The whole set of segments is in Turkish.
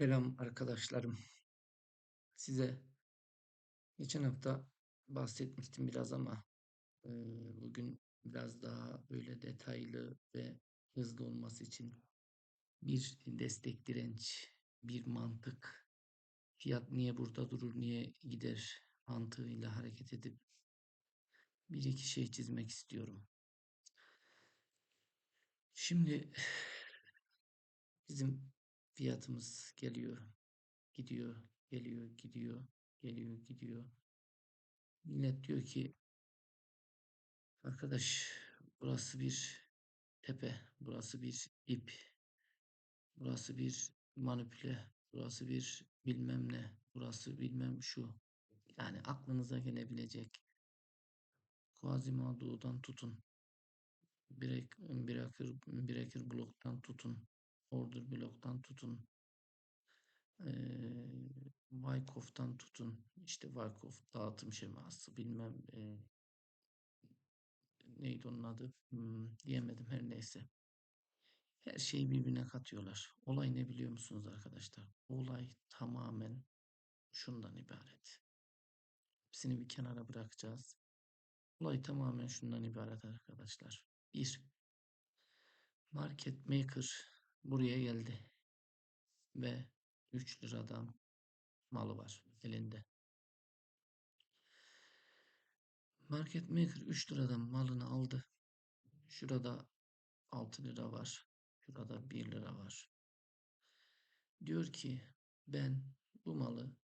Selam arkadaşlarım. Size geçen hafta bahsetmiştim biraz ama e, bugün biraz daha böyle detaylı ve hızlı olması için bir destek direnç, bir mantık, fiyat niye burada durur, niye gider mantığıyla hareket edip bir iki şey çizmek istiyorum. Şimdi bizim fiyatımız geliyor, gidiyor, geliyor, gidiyor, geliyor, gidiyor. Millet diyor ki arkadaş burası bir tepe, burası bir ip, burası bir manipüle, burası bir bilmem ne, burası bilmem şu. Yani aklınıza gelebilecek Quasimodo'dan tutun. Break, breaker, breaker bloktan tutun. Order bloktan tutun. Ee, Wyckoff'tan tutun. İşte Wyckoff dağıtım şeması bilmem e, neydi onun adı hmm, diyemedim her neyse. Her şeyi birbirine katıyorlar. Olay ne biliyor musunuz arkadaşlar? Olay tamamen şundan ibaret. Hepsini bir kenara bırakacağız. Olay tamamen şundan ibaret arkadaşlar. Bir, market maker buraya geldi ve 3 liradan malı var elinde. Market maker 3 liradan malını aldı. Şurada 6 lira var. Şurada 1 lira var. Diyor ki ben bu malı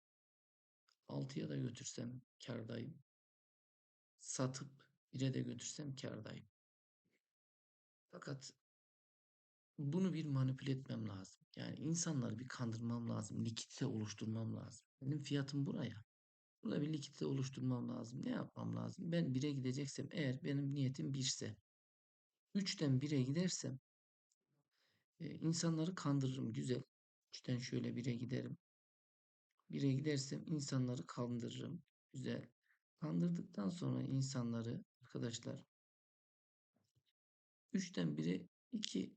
6'ya da götürsem kardayım. Satıp 1'e de götürsem kardayım. Fakat bunu bir manipüle etmem lazım. Yani insanları bir kandırmam lazım. Likidite oluşturmam lazım. Benim fiyatım buraya. Burada bir likidite oluşturmam lazım. Ne yapmam lazım? Ben 1'e gideceksem eğer benim niyetim 1 ise 3'ten 1'e gidersem e, insanları kandırırım. Güzel. 3'ten şöyle 1'e giderim. 1'e gidersem insanları kandırırım. Güzel. Kandırdıktan sonra insanları arkadaşlar 3'ten 1'e 2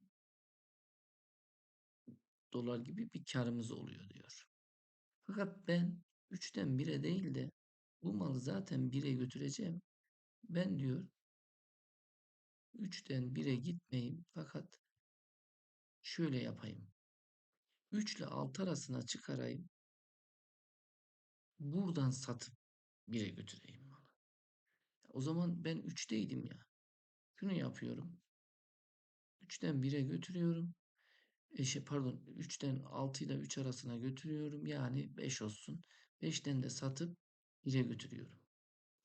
dolar gibi bir karımız oluyor diyor. Fakat ben 3'ten 1'e değil de bu malı zaten 1'e götüreceğim. Ben diyor 3'ten 1'e gitmeyeyim fakat şöyle yapayım. 3 ile 6 arasına çıkarayım. Buradan satıp 1'e götüreyim malı. O zaman ben 3'teydim ya. Şunu yapıyorum. 3'ten 1'e götürüyorum. Şey, pardon 3'ten 6 ile 3 arasına götürüyorum. Yani 5 olsun. 5'ten de satıp 1'e götürüyorum.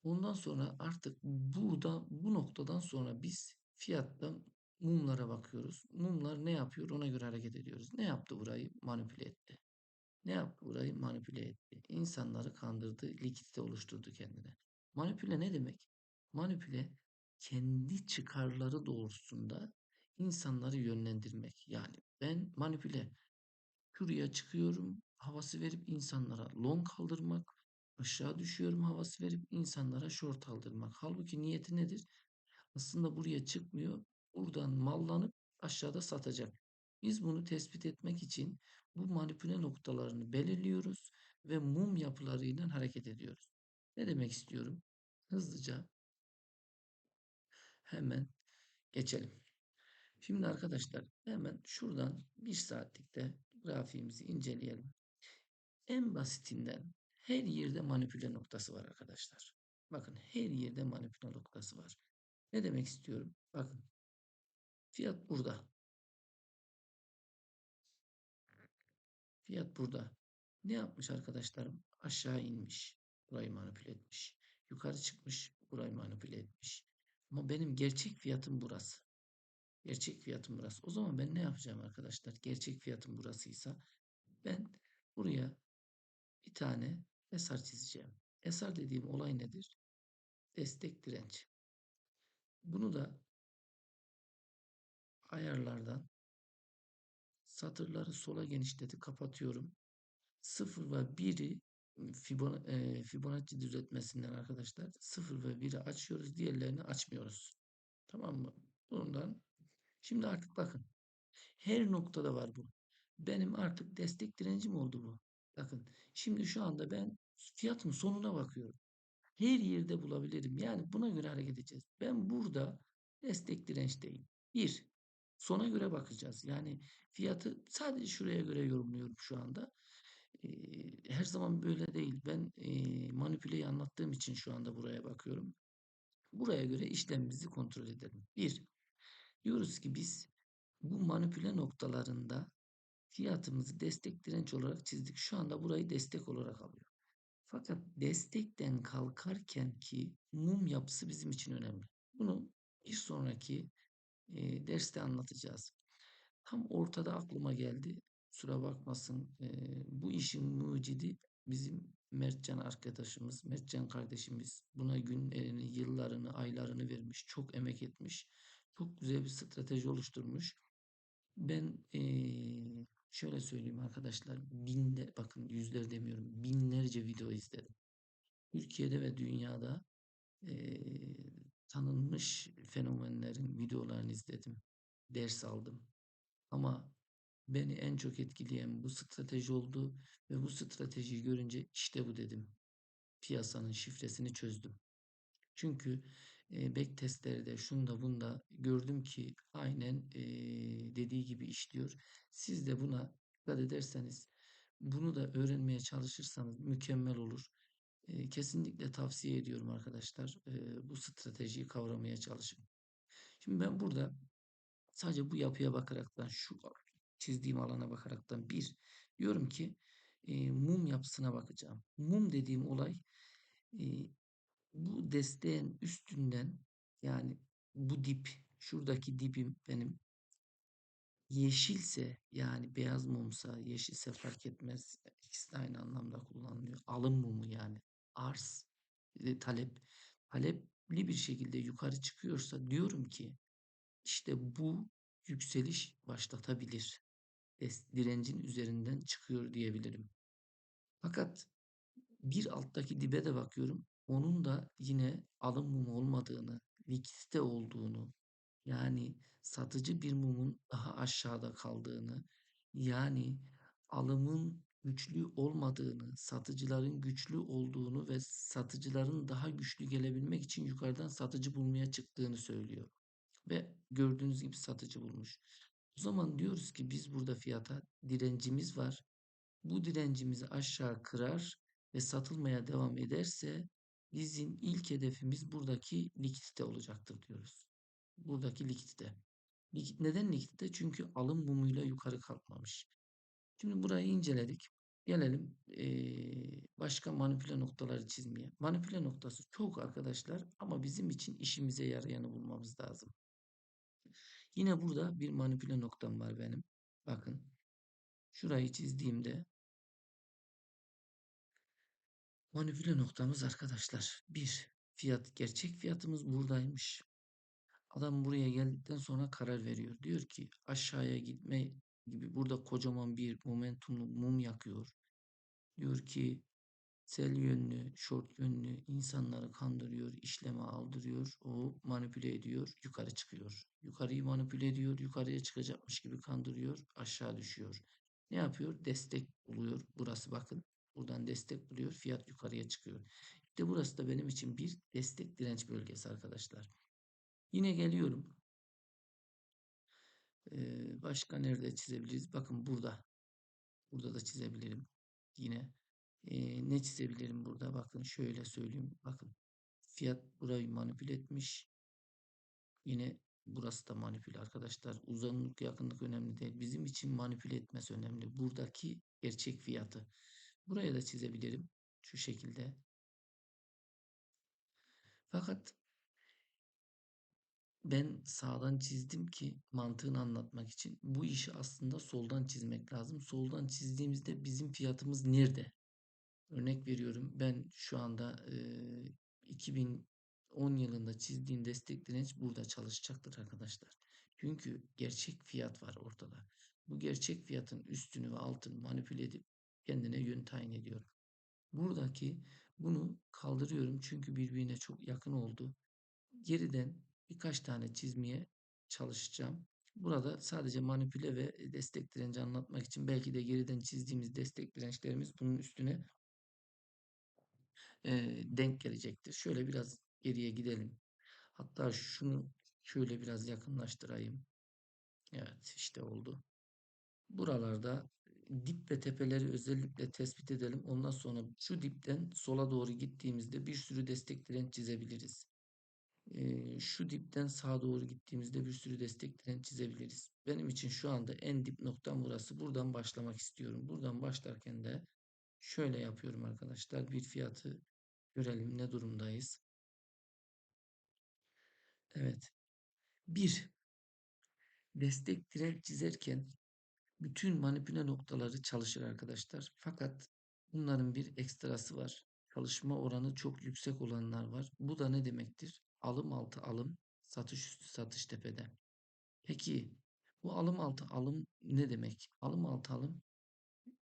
Ondan sonra artık burada bu noktadan sonra biz fiyatta mumlara bakıyoruz. Mumlar ne yapıyor ona göre hareket ediyoruz. Ne yaptı burayı? Manipüle etti. Ne yaptı burayı? Manipüle etti. İnsanları kandırdı, likidite oluşturdu kendine. Manipüle ne demek? Manipüle kendi çıkarları doğrultusunda insanları yönlendirmek. Yani ben manipüle şuraya çıkıyorum havası verip insanlara long kaldırmak, aşağı düşüyorum havası verip insanlara short aldırmak. Halbuki niyeti nedir? Aslında buraya çıkmıyor. Buradan mallanıp aşağıda satacak. Biz bunu tespit etmek için bu manipüle noktalarını belirliyoruz ve mum yapılarıyla hareket ediyoruz. Ne demek istiyorum? Hızlıca hemen geçelim. Şimdi arkadaşlar hemen şuradan bir saatlikte grafiğimizi inceleyelim. En basitinden her yerde manipüle noktası var arkadaşlar. Bakın her yerde manipüle noktası var. Ne demek istiyorum? Bakın fiyat burada. Fiyat burada. Ne yapmış arkadaşlarım? Aşağı inmiş. Burayı manipüle etmiş. Yukarı çıkmış. Burayı manipüle etmiş. Ama benim gerçek fiyatım burası. Gerçek fiyatım burası. O zaman ben ne yapacağım arkadaşlar? Gerçek fiyatım burasıysa ben buraya bir tane esar çizeceğim. Esar dediğim olay nedir? Destek direnç. Bunu da ayarlardan satırları sola genişletip kapatıyorum. 0 ve 1'i Fibonacci düzeltmesinden arkadaşlar 0 ve 1'i açıyoruz. Diğerlerini açmıyoruz. Tamam mı? Bundan şimdi artık bakın. Her noktada var bu. Benim artık destek direncim oldu bu. Bakın şimdi şu anda ben fiyatın sonuna bakıyorum. Her yerde bulabilirim. Yani buna göre hareket edeceğiz. Ben burada destek dirençteyim. Bir, sona göre bakacağız. Yani fiyatı sadece şuraya göre yorumluyorum şu anda. Ee, her zaman böyle değil. Ben e, manipüleyi anlattığım için şu anda buraya bakıyorum. Buraya göre işlemimizi kontrol edelim. Bir, diyoruz ki biz bu manipüle noktalarında fiyatımızı destek direnç olarak çizdik. Şu anda burayı destek olarak alıyor. Fakat destekten kalkarken ki mum yapısı bizim için önemli. Bunu bir sonraki e, derste anlatacağız. Tam ortada aklıma geldi. Kusura bakmasın. E, bu işin mucidi bizim Mertcan arkadaşımız, Mertcan kardeşimiz. Buna günlerini, yıllarını, aylarını vermiş. Çok emek etmiş. Çok güzel bir strateji oluşturmuş. Ben eee, şöyle söyleyeyim arkadaşlar. Binler, bakın yüzler demiyorum. Binlerce video izledim. Türkiye'de ve dünyada eee, tanınmış fenomenlerin videolarını izledim. Ders aldım. Ama beni en çok etkileyen bu strateji oldu ve bu stratejiyi görünce işte bu dedim. Piyasanın şifresini çözdüm. Çünkü e, back testlerde şunda bunda gördüm ki aynen e, dediği gibi işliyor. Siz de buna dikkat ederseniz bunu da öğrenmeye çalışırsanız mükemmel olur. E, kesinlikle tavsiye ediyorum arkadaşlar. E, bu stratejiyi kavramaya çalışın. Şimdi ben burada sadece bu yapıya bakaraktan şu çizdiğim alana bakaraktan bir diyorum ki e, mum yapısına bakacağım. Mum dediğim olay e, bu desteğin üstünden yani bu dip şuradaki dibim benim yeşilse yani beyaz mumsa yeşilse fark etmez. İkisi de aynı anlamda kullanılıyor. Alım mumu yani arz e, talep talepli bir şekilde yukarı çıkıyorsa diyorum ki işte bu yükseliş başlatabilir. Direncin üzerinden çıkıyor diyebilirim. Fakat bir alttaki dibe de bakıyorum. Onun da yine alım mumu olmadığını, likidite olduğunu, yani satıcı bir mumun daha aşağıda kaldığını, yani alımın güçlü olmadığını, satıcıların güçlü olduğunu ve satıcıların daha güçlü gelebilmek için yukarıdan satıcı bulmaya çıktığını söylüyor. Ve gördüğünüz gibi satıcı bulmuş. O zaman diyoruz ki biz burada fiyata direncimiz var. Bu direncimizi aşağı kırar ve satılmaya devam ederse bizim ilk hedefimiz buradaki likidite olacaktır diyoruz. Buradaki likidite. Neden likidite? Çünkü alım mumuyla yukarı kalkmamış. Şimdi burayı inceledik. Gelelim başka manipüle noktaları çizmeye. Manipüle noktası çok arkadaşlar ama bizim için işimize yarayanı bulmamız lazım. Yine burada bir manipüle noktam var benim. Bakın. Şurayı çizdiğimde manipüle noktamız arkadaşlar. Bir, fiyat gerçek fiyatımız buradaymış. Adam buraya geldikten sonra karar veriyor. Diyor ki aşağıya gitme gibi burada kocaman bir momentumlu mum yakıyor. Diyor ki sel yönlü, short yönlü insanları kandırıyor, işleme aldırıyor, o manipüle ediyor, yukarı çıkıyor. Yukarıyı manipüle ediyor, yukarıya çıkacakmış gibi kandırıyor, aşağı düşüyor. Ne yapıyor? Destek buluyor. Burası bakın. Buradan destek buluyor. Fiyat yukarıya çıkıyor. İşte burası da benim için bir destek direnç bölgesi arkadaşlar. Yine geliyorum. Ee, başka nerede çizebiliriz? Bakın burada. Burada da çizebilirim. Yine ee, ne çizebilirim burada? Bakın şöyle söyleyeyim. Bakın fiyat burayı manipüle etmiş. Yine burası da manipüle arkadaşlar. Uzunluk yakınlık önemli değil. Bizim için manipüle etmesi önemli. Buradaki gerçek fiyatı. Buraya da çizebilirim. Şu şekilde. Fakat ben sağdan çizdim ki mantığını anlatmak için. Bu işi aslında soldan çizmek lazım. Soldan çizdiğimizde bizim fiyatımız nerede? Örnek veriyorum ben şu anda e, 2010 yılında çizdiğim destek direnç burada çalışacaktır arkadaşlar. Çünkü gerçek fiyat var ortada. Bu gerçek fiyatın üstünü ve altını manipüle edip kendine yön tayin ediyorum. Buradaki bunu kaldırıyorum çünkü birbirine çok yakın oldu. Geriden birkaç tane çizmeye çalışacağım. Burada sadece manipüle ve destek direnci anlatmak için belki de geriden çizdiğimiz destek dirençlerimiz bunun üstüne eee, denk gelecektir. Şöyle biraz geriye gidelim. Hatta şunu şöyle biraz yakınlaştırayım. Evet işte oldu. Buralarda dip ve tepeleri özellikle tespit edelim. Ondan sonra şu dipten sola doğru gittiğimizde bir sürü destek direnç çizebiliriz. Şu dipten sağa doğru gittiğimizde bir sürü destek direnç çizebiliriz. Benim için şu anda en dip noktam burası. Buradan başlamak istiyorum. Buradan başlarken de şöyle yapıyorum arkadaşlar. Bir fiyatı görelim ne durumdayız. Evet. Bir destek direnç çizerken bütün manipüle noktaları çalışır arkadaşlar. Fakat bunların bir ekstrası var. Çalışma oranı çok yüksek olanlar var. Bu da ne demektir? Alım altı alım, satış üstü satış tepede. Peki bu alım altı alım ne demek? Alım altı alım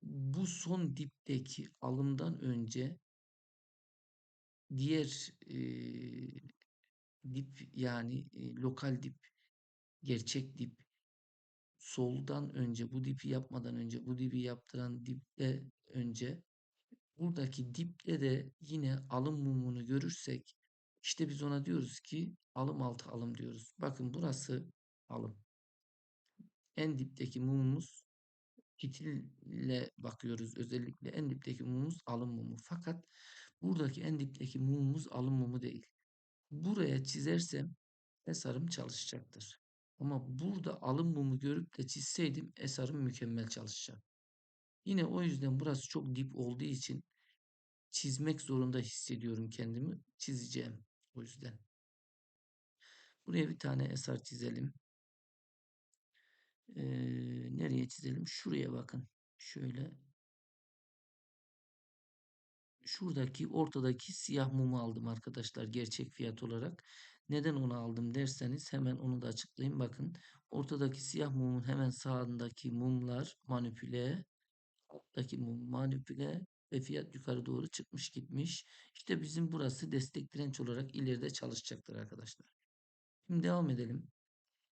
bu son dipteki alımdan önce diğer e, dip yani e, lokal dip, gerçek dip soldan önce bu dipi yapmadan önce bu dipi yaptıran dipte önce buradaki dipte de yine alım mumunu görürsek işte biz ona diyoruz ki alım altı alım diyoruz. Bakın burası alım. En dipteki mumumuz fitille bakıyoruz. Özellikle en dipteki mumumuz alım mumu. Fakat buradaki en dipteki mumumuz alım mumu değil. Buraya çizersem esarım çalışacaktır. Ama burada alım mumu görüp de çizseydim esarım mükemmel çalışacak. Yine o yüzden burası çok dip olduğu için çizmek zorunda hissediyorum kendimi. Çizeceğim o yüzden. Buraya bir tane esar çizelim. Ee, nereye çizelim? Şuraya bakın. Şöyle. Şuradaki ortadaki siyah mumu aldım arkadaşlar gerçek fiyat olarak. Neden onu aldım derseniz hemen onu da açıklayayım. Bakın ortadaki siyah mumun hemen sağındaki mumlar manipüle. Alttaki mum manipüle ve fiyat yukarı doğru çıkmış gitmiş. İşte bizim burası destek direnç olarak ileride çalışacaktır arkadaşlar. Şimdi devam edelim.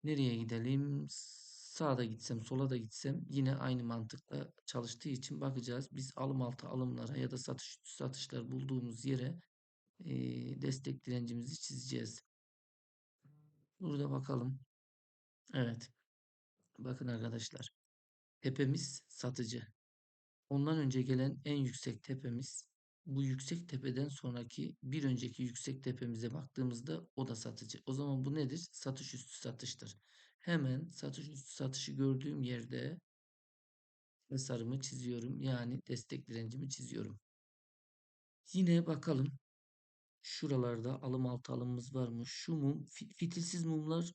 Nereye gidelim? Sağda gitsem, sola da gitsem yine aynı mantıkla çalıştığı için bakacağız. Biz alım altı alımlara ya da satış satışlar bulduğumuz yere e, destek direncimizi çizeceğiz. Burada bakalım. Evet. Bakın arkadaşlar. Tepemiz satıcı. Ondan önce gelen en yüksek tepemiz bu yüksek tepeden sonraki bir önceki yüksek tepemize baktığımızda o da satıcı. O zaman bu nedir? Satış üstü satıştır. Hemen satış üstü satışı gördüğüm yerde tasarımı çiziyorum. Yani destek direncimi çiziyorum. Yine bakalım. Şuralarda alım altı alımımız var mı? Şu mum fitilsiz mumlar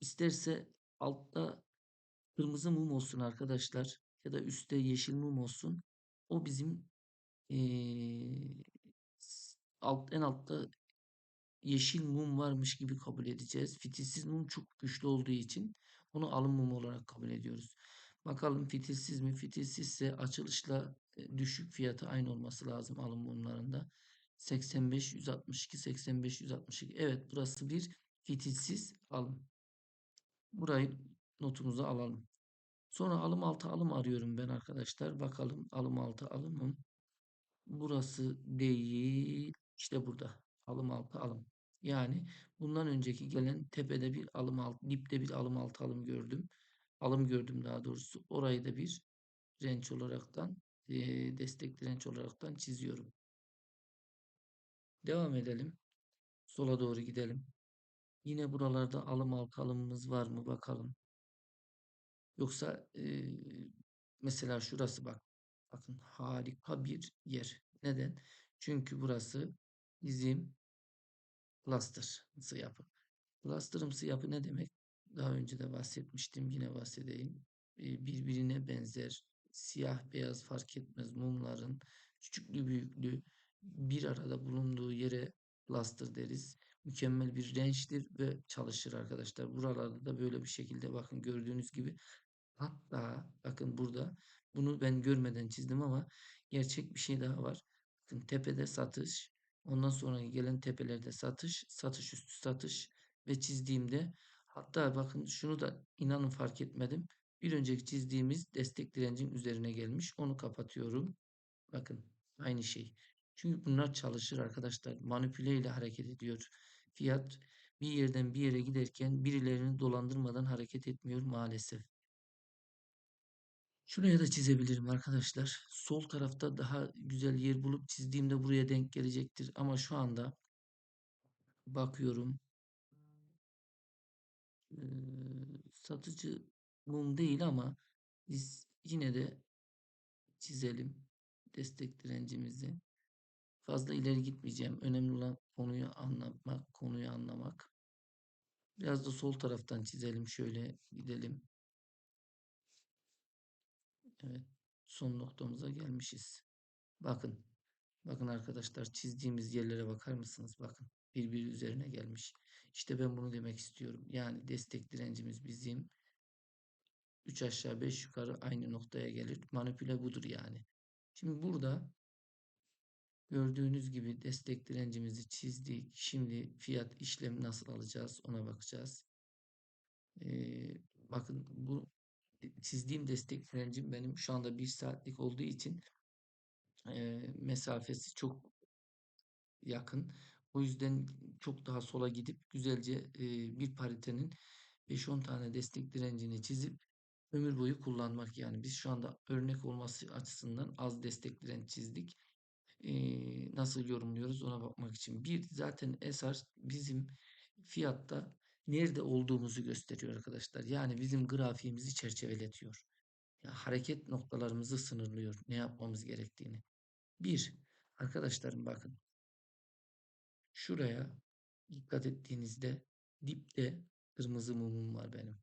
isterse altta kırmızı mum olsun arkadaşlar ya da üstte yeşil mum olsun. O bizim ee, alt, en altta yeşil mum varmış gibi kabul edeceğiz. Fitilsiz mum çok güçlü olduğu için onu alım mumu olarak kabul ediyoruz. Bakalım fitilsiz mi? Fitilsizse açılışla düşük fiyatı aynı olması lazım alım mumlarında. 85 162 85 162. Evet burası bir fitilsiz alım. Burayı notumuza alalım. Sonra alım altı alım arıyorum ben arkadaşlar. Bakalım alım altı alımım. Burası değil. İşte burada. Alım altı alım. Yani bundan önceki gelen tepede bir alım altı, dipte bir alım altı alım gördüm. Alım gördüm daha doğrusu. Orayı da bir direnç olaraktan e, destek direnç olaraktan çiziyorum. Devam edelim. Sola doğru gidelim. Yine buralarda alım altı alımımız var mı bakalım. Yoksa e, mesela şurası bak. Bakın harika bir yer. Neden? Çünkü burası bizim cluster'ımsı yapı. Cluster'ımsı yapı ne demek? Daha önce de bahsetmiştim. Yine bahsedeyim. E, birbirine benzer siyah beyaz fark etmez mumların küçüklü büyüklü bir arada bulunduğu yere cluster deriz. Mükemmel bir rençtir ve çalışır arkadaşlar. Buralarda da böyle bir şekilde bakın gördüğünüz gibi Hatta bakın burada bunu ben görmeden çizdim ama gerçek bir şey daha var. Bakın tepede satış, ondan sonra gelen tepelerde satış, satış üstü satış ve çizdiğimde Hatta bakın şunu da inanın fark etmedim. Bir önceki çizdiğimiz destek direncin üzerine gelmiş. Onu kapatıyorum. Bakın aynı şey. Çünkü bunlar çalışır arkadaşlar. Manipüle ile hareket ediyor. Fiyat bir yerden bir yere giderken birilerini dolandırmadan hareket etmiyor maalesef. Şuraya da çizebilirim arkadaşlar. Sol tarafta daha güzel yer bulup çizdiğimde buraya denk gelecektir. Ama şu anda bakıyorum eee, satıcı mum değil ama biz yine de çizelim destek direncimizi. Fazla ileri gitmeyeceğim. Önemli olan konuyu anlamak, konuyu anlamak. Biraz da sol taraftan çizelim. Şöyle gidelim. Evet. Son noktamıza gelmişiz. Bakın. Bakın arkadaşlar çizdiğimiz yerlere bakar mısınız? Bakın. Birbiri üzerine gelmiş. İşte ben bunu demek istiyorum. Yani destek direncimiz bizim 3 aşağı 5 yukarı aynı noktaya gelir. Manipüle budur yani. Şimdi burada gördüğünüz gibi destek direncimizi çizdik. Şimdi fiyat işlemi nasıl alacağız ona bakacağız. Ee, bakın bu çizdiğim destek direncim benim şu anda 1 saatlik olduğu için e, mesafesi çok yakın. O yüzden çok daha sola gidip güzelce e, bir paritenin 5-10 tane destek direncini çizip ömür boyu kullanmak yani biz şu anda örnek olması açısından az destek direnç çizdik. Nasıl yorumluyoruz ona bakmak için. Bir zaten esas bizim fiyatta nerede olduğumuzu gösteriyor arkadaşlar. Yani bizim grafiğimizi çerçeveletiyor. Ya hareket noktalarımızı sınırlıyor. Ne yapmamız gerektiğini. Bir, arkadaşlarım bakın. Şuraya dikkat ettiğinizde dipte kırmızı mumum var benim.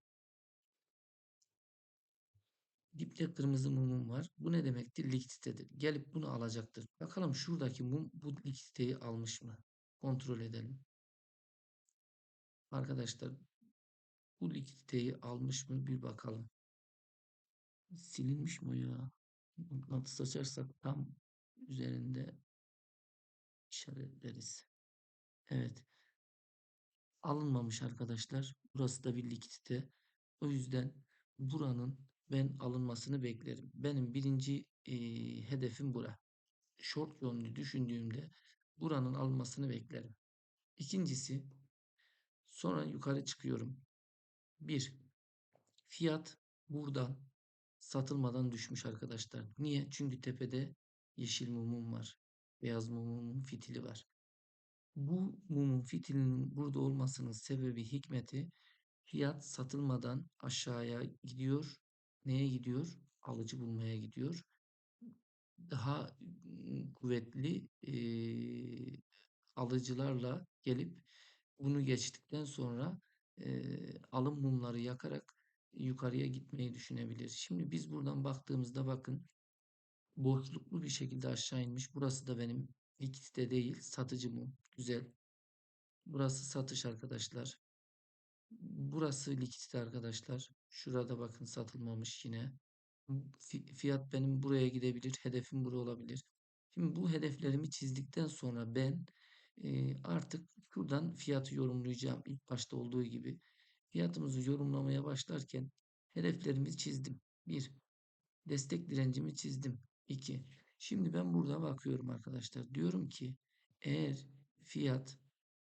Dipte kırmızı mumum var. Bu ne demektir? Likiditedir. Gelip bunu alacaktır. Bakalım şuradaki mum bu likiditeyi almış mı? Kontrol edelim. Arkadaşlar bu likiditeyi almış mı? Bir bakalım. Silinmiş mi ya? Mıknatıs açarsak tam üzerinde işaretleriz. Evet. Alınmamış arkadaşlar. Burası da bir likidite. O yüzden buranın ben alınmasını beklerim. Benim birinci e, hedefim bura. Short yönlü düşündüğümde buranın alınmasını beklerim. İkincisi sonra yukarı çıkıyorum. Bir fiyat buradan satılmadan düşmüş arkadaşlar. Niye? Çünkü tepede yeşil mumum var. Beyaz mumumun fitili var. Bu mumun fitilinin burada olmasının sebebi hikmeti fiyat satılmadan aşağıya gidiyor. Neye gidiyor? Alıcı bulmaya gidiyor. Daha kuvvetli e, alıcılarla gelip bunu geçtikten sonra e, alım mumları yakarak yukarıya gitmeyi düşünebilir. Şimdi biz buradan baktığımızda bakın boşluklu bir şekilde aşağı inmiş. Burası da benim likidite değil satıcı mum. Güzel. Burası satış arkadaşlar. Burası likidite arkadaşlar. Şurada bakın satılmamış yine. Fiyat benim buraya gidebilir. Hedefim buraya olabilir. Şimdi bu hedeflerimi çizdikten sonra ben artık şuradan fiyatı yorumlayacağım. İlk başta olduğu gibi. Fiyatımızı yorumlamaya başlarken hedeflerimi çizdim. 1. Destek direncimi çizdim. 2. Şimdi ben burada bakıyorum arkadaşlar. Diyorum ki eğer fiyat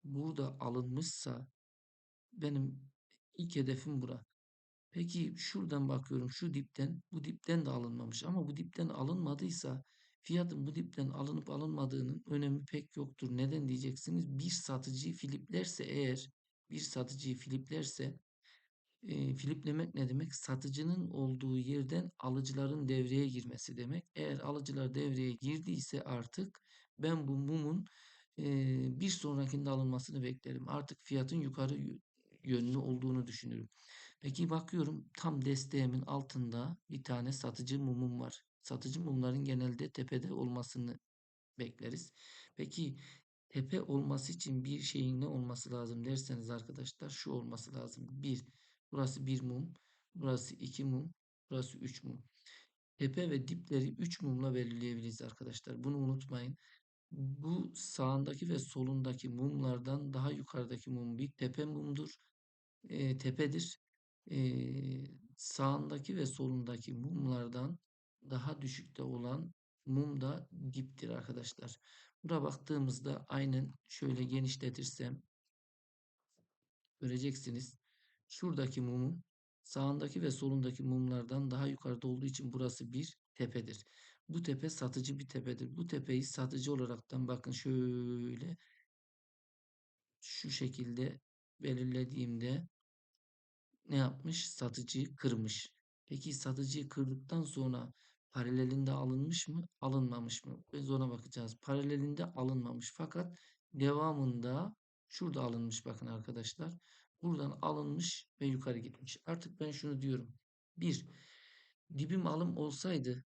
burada alınmışsa benim ilk hedefim bura. Peki şuradan bakıyorum şu dipten bu dipten de alınmamış ama bu dipten alınmadıysa fiyatın bu dipten alınıp alınmadığının önemi pek yoktur. Neden diyeceksiniz? Bir satıcıyı filiplerse eğer bir satıcıyı filiplerse e, filiplemek ne demek? Satıcının olduğu yerden alıcıların devreye girmesi demek. Eğer alıcılar devreye girdiyse artık ben bu mumun e, bir sonrakinde alınmasını beklerim. Artık fiyatın yukarı yönlü olduğunu düşünürüm. Peki bakıyorum tam desteğimin altında bir tane satıcı mumum var. Satıcı mumların genelde tepede olmasını bekleriz. Peki tepe olması için bir şeyin ne olması lazım derseniz arkadaşlar şu olması lazım. Bir, burası bir mum, burası iki mum, burası üç mum. Tepe ve dipleri 3 mumla belirleyebiliriz arkadaşlar. Bunu unutmayın. Bu sağındaki ve solundaki mumlardan daha yukarıdaki mum bir tepe mumdur. e, tepedir. E, sağındaki ve solundaki mumlardan daha düşükte olan mum da diptir arkadaşlar. Buna baktığımızda aynen şöyle genişletirsem göreceksiniz. Şuradaki mumun sağındaki ve solundaki mumlardan daha yukarıda olduğu için burası bir tepedir. Bu tepe satıcı bir tepedir. Bu tepeyi satıcı olaraktan bakın şöyle şu şekilde belirlediğimde ne yapmış? Satıcıyı kırmış. Peki satıcıyı kırdıktan sonra paralelinde alınmış mı? Alınmamış mı? Biz ona bakacağız. Paralelinde alınmamış fakat devamında şurada alınmış bakın arkadaşlar. Buradan alınmış ve yukarı gitmiş. Artık ben şunu diyorum. Bir, dibim alım olsaydı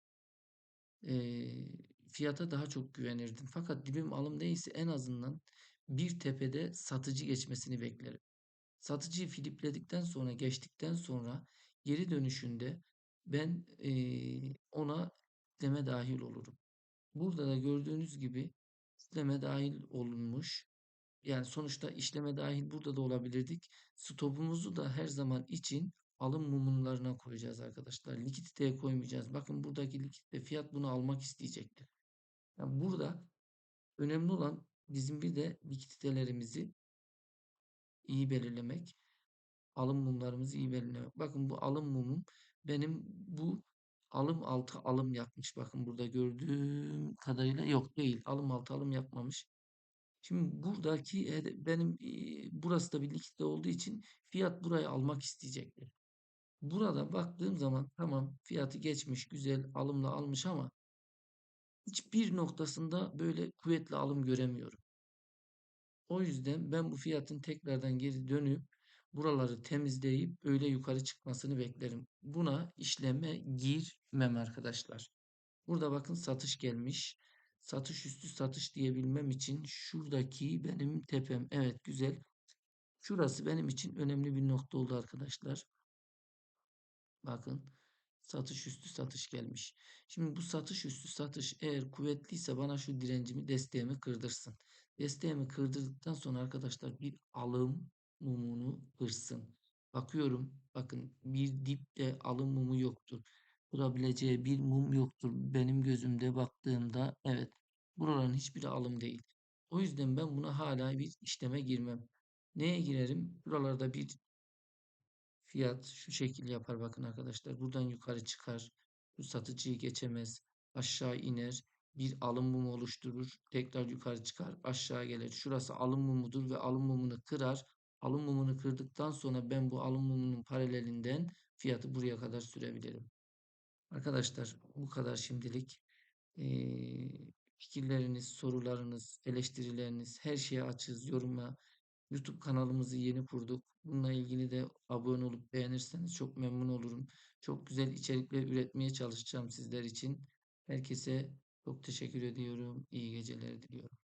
eee, fiyata daha çok güvenirdim. Fakat dibim alım değilse en azından bir tepede satıcı geçmesini beklerim. Satıcıyı filipledikten sonra geçtikten sonra geri dönüşünde ben eee, ona işleme dahil olurum. Burada da gördüğünüz gibi işleme dahil olunmuş. Yani sonuçta işleme dahil burada da olabilirdik. Stopumuzu da her zaman için alım mumlarına koyacağız arkadaşlar. Likiditeye koymayacağız. Bakın buradaki likidite fiyat bunu almak isteyecektir. Yani burada önemli olan bizim bir de likiditelerimizi iyi belirlemek. Alım mumlarımızı iyi belirlemek. Bakın bu alım mumum benim bu alım altı alım yapmış. Bakın burada gördüğüm kadarıyla yok değil. Alım altı alım yapmamış. Şimdi buradaki benim burası da bir likidite olduğu için fiyat burayı almak isteyecektir. Burada baktığım zaman tamam fiyatı geçmiş güzel alımla almış ama hiçbir noktasında böyle kuvvetli alım göremiyorum. O yüzden ben bu fiyatın tekrardan geri dönüp buraları temizleyip öyle yukarı çıkmasını beklerim. Buna işleme girmem arkadaşlar. Burada bakın satış gelmiş. Satış üstü satış diyebilmem için şuradaki benim tepem. Evet güzel. Şurası benim için önemli bir nokta oldu arkadaşlar. Bakın satış üstü satış gelmiş. Şimdi bu satış üstü satış eğer kuvvetliyse bana şu direncimi desteğimi kırdırsın. Desteğimi kırdırdıktan sonra arkadaşlar bir alım mumunu kırsın. Bakıyorum bakın bir dipte alım mumu yoktur. Kırabileceği bir mum yoktur. Benim gözümde baktığımda evet buraların hiçbiri alım değil. O yüzden ben buna hala bir işleme girmem. Neye girerim? Buralarda bir Fiyat şu şekil yapar bakın arkadaşlar. Buradan yukarı çıkar. Bu satıcıyı geçemez. Aşağı iner. Bir alım mumu oluşturur. Tekrar yukarı çıkar. Aşağı gelir. Şurası alım mumudur ve alım mumunu kırar. Alım mumunu kırdıktan sonra ben bu alım mumunun paralelinden fiyatı buraya kadar sürebilirim. Arkadaşlar bu kadar şimdilik. Ee, fikirleriniz, sorularınız, eleştirileriniz her şeye açığız. Yoruma YouTube kanalımızı yeni kurduk. Bununla ilgili de abone olup beğenirseniz çok memnun olurum. Çok güzel içerikler üretmeye çalışacağım sizler için. Herkese çok teşekkür ediyorum. İyi geceler diliyorum.